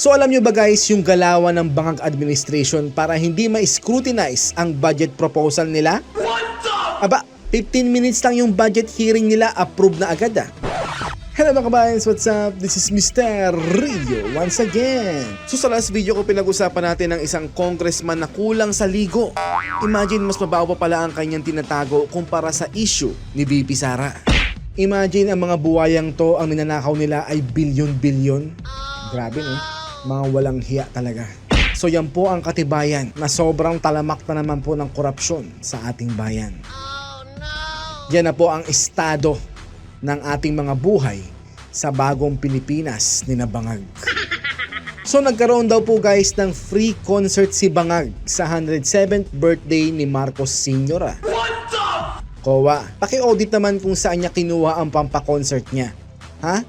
So alam nyo ba guys yung galawan ng bangag administration para hindi ma-scrutinize ang budget proposal nila? Aba, 15 minutes lang yung budget hearing nila, approve na agad ah. Hello mga kabayans, what's up? This is Mr. Rio once again. So sa last video ko pinag-usapan natin ng isang congressman na kulang sa ligo. Imagine mas mabaho pa pala ang kanyang tinatago kumpara sa issue ni VP Sara. Imagine ang mga buwayang to ang ninanakaw nila ay bilyon-bilyon. Grabe no? Mga walang hiya talaga. So yan po ang katibayan na sobrang talamak na naman po ng korupsyon sa ating bayan. Yan na po ang estado ng ating mga buhay sa bagong Pilipinas ni na Bangag. So nagkaroon daw po guys ng free concert si Bangag sa 107th birthday ni Marcos Sr. ah. Kowa, paki-audit naman kung saan niya kinuha ang pampa-concert niya. Ha?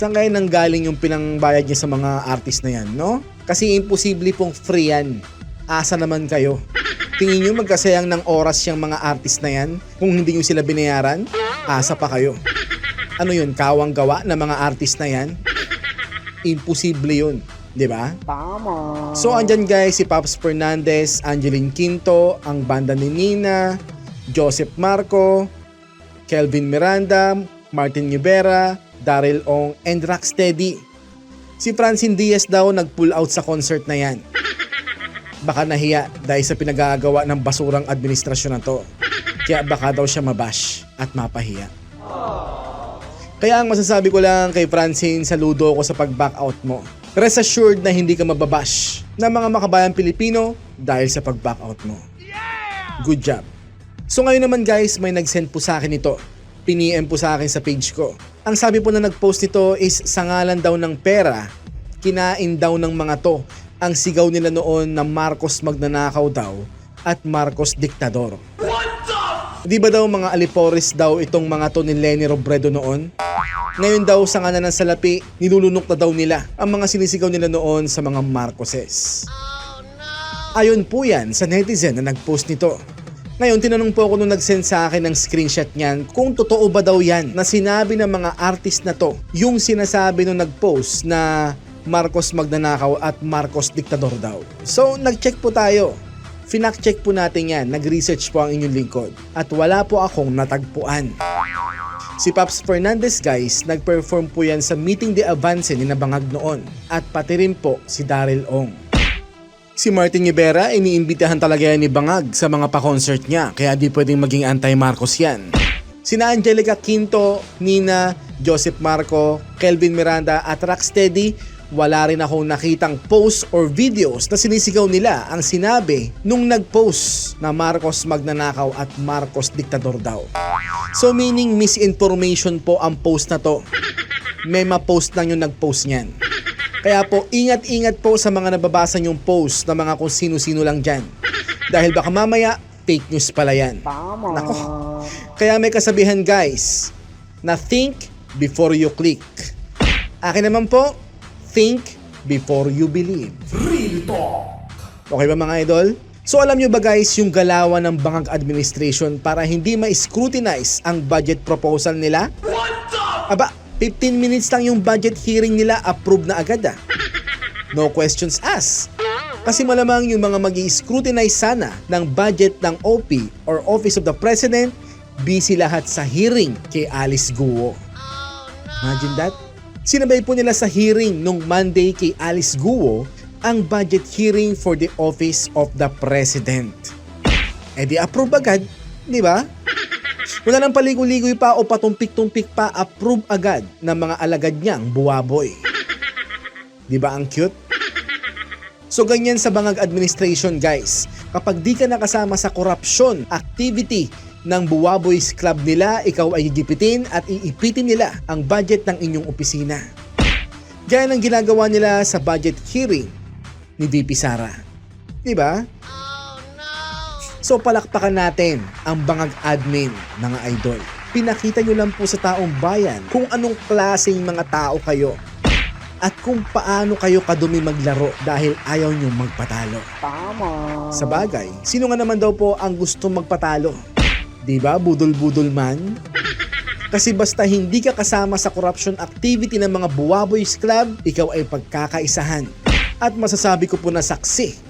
Saan kaya nang galing yung pinangbayad niya sa mga artist na yan, no? Kasi imposible pong free yan. Asa naman kayo? Tingin nyo magkasayang ng oras yung mga artist na yan kung hindi nyo sila binayaran? Asa pa kayo? Ano yun, kawang gawa ng mga artist na yan? Imposible yun. 'di ba? Tama. So andyan guys si Pops Fernandez, Angeline Quinto, ang banda ni Nina, Joseph Marco, Kelvin Miranda, Martin Rivera, Daryl Ong, and Rocksteady. Si Francine Diaz daw nag-pull out sa concert na yan. Baka nahiya dahil sa pinagagawa ng basurang administrasyon na to. Kaya baka daw siya mabash at mapahiya. Kaya ang masasabi ko lang kay Francine, saludo ko sa pag-back out mo. Rest assured na hindi ka mababash ng mga makabayang Pilipino dahil sa pag-back out mo. Good job. So ngayon naman guys, may nag-send po sa akin ito. Piniem po sa akin sa page ko. Ang sabi po na nag-post nito is sa ngalan daw ng pera, kinain daw ng mga to ang sigaw nila noon na Marcos magnanakaw daw at Marcos diktador. Di ba daw mga alipores daw itong mga to ni Lenny Robredo noon? Ngayon daw sa ngalan ng salapi, nilulunok na daw nila ang mga sinisigaw nila noon sa mga Marcoses. Ayon po yan sa netizen na nag-post nito. Ngayon, tinanong po ako nung nag-send sa akin ng screenshot niyan kung totoo ba daw yan na sinabi ng mga artist na to yung sinasabi nung nag-post na Marcos magnanakaw at Marcos diktador daw. So, nag-check po tayo. Finak-check po natin yan. Nag-research po ang inyong lingkod. At wala po akong natagpuan. Si Paps Fernandez guys, nag-perform po yan sa Meeting de Avance ni Nabangag noon. At pati rin po si Daryl Ong. Si Martin Rivera, iniimbitahan talaga yan ni Bangag sa mga pa-concert niya, kaya di pwedeng maging anti-Marcos yan. Sina Angelica Quinto, Nina, Joseph Marco, Kelvin Miranda at Rocksteady, wala rin akong nakitang posts or videos na sinisigaw nila ang sinabi nung nag-post na Marcos magnanakaw at Marcos diktador daw. So meaning misinformation po ang post na to. May ma-post lang yung nag-post niyan. Kaya po, ingat-ingat po sa mga nababasa niyong post na mga kung sino-sino lang dyan. Dahil baka mamaya, fake news pala yan. Tama. Nako. Kaya may kasabihan guys, na think before you click. Akin naman po, think before you believe. Okay ba mga idol? So alam nyo ba guys yung galawan ng bangag administration para hindi ma-scrutinize ang budget proposal nila? Aba, 15 minutes lang yung budget hearing nila, approve na agad ah. No questions asked. Kasi malamang yung mga mag scrutinize sana ng budget ng OP or Office of the President, busy lahat sa hearing kay Alice Guo. Imagine that? Sinabay po nila sa hearing nung Monday kay Alice Guo ang budget hearing for the Office of the President. Eh di approve agad, di ba? Wala nang paligoy-ligoy pa o patumpik-tumpik pa, approve agad ng mga alagad niyang buwaboy. Di ba ang cute? So ganyan sa bangag administration guys. Kapag di ka nakasama sa corruption activity ng Buwaboys Club nila, ikaw ay gigipitin at iipitin nila ang budget ng inyong opisina. Gaya ng ginagawa nila sa budget hearing ni VP Sara. Di ba? So palakpakan natin ang bangag admin, mga idol. Pinakita nyo lang po sa taong bayan kung anong klaseng mga tao kayo at kung paano kayo kadumi maglaro dahil ayaw nyo magpatalo. Tama. Sa bagay, sino nga naman daw po ang gusto magpatalo? Di ba, budol-budol man? Kasi basta hindi ka kasama sa corruption activity ng mga Buwaboys Club, ikaw ay pagkakaisahan At masasabi ko po na saksi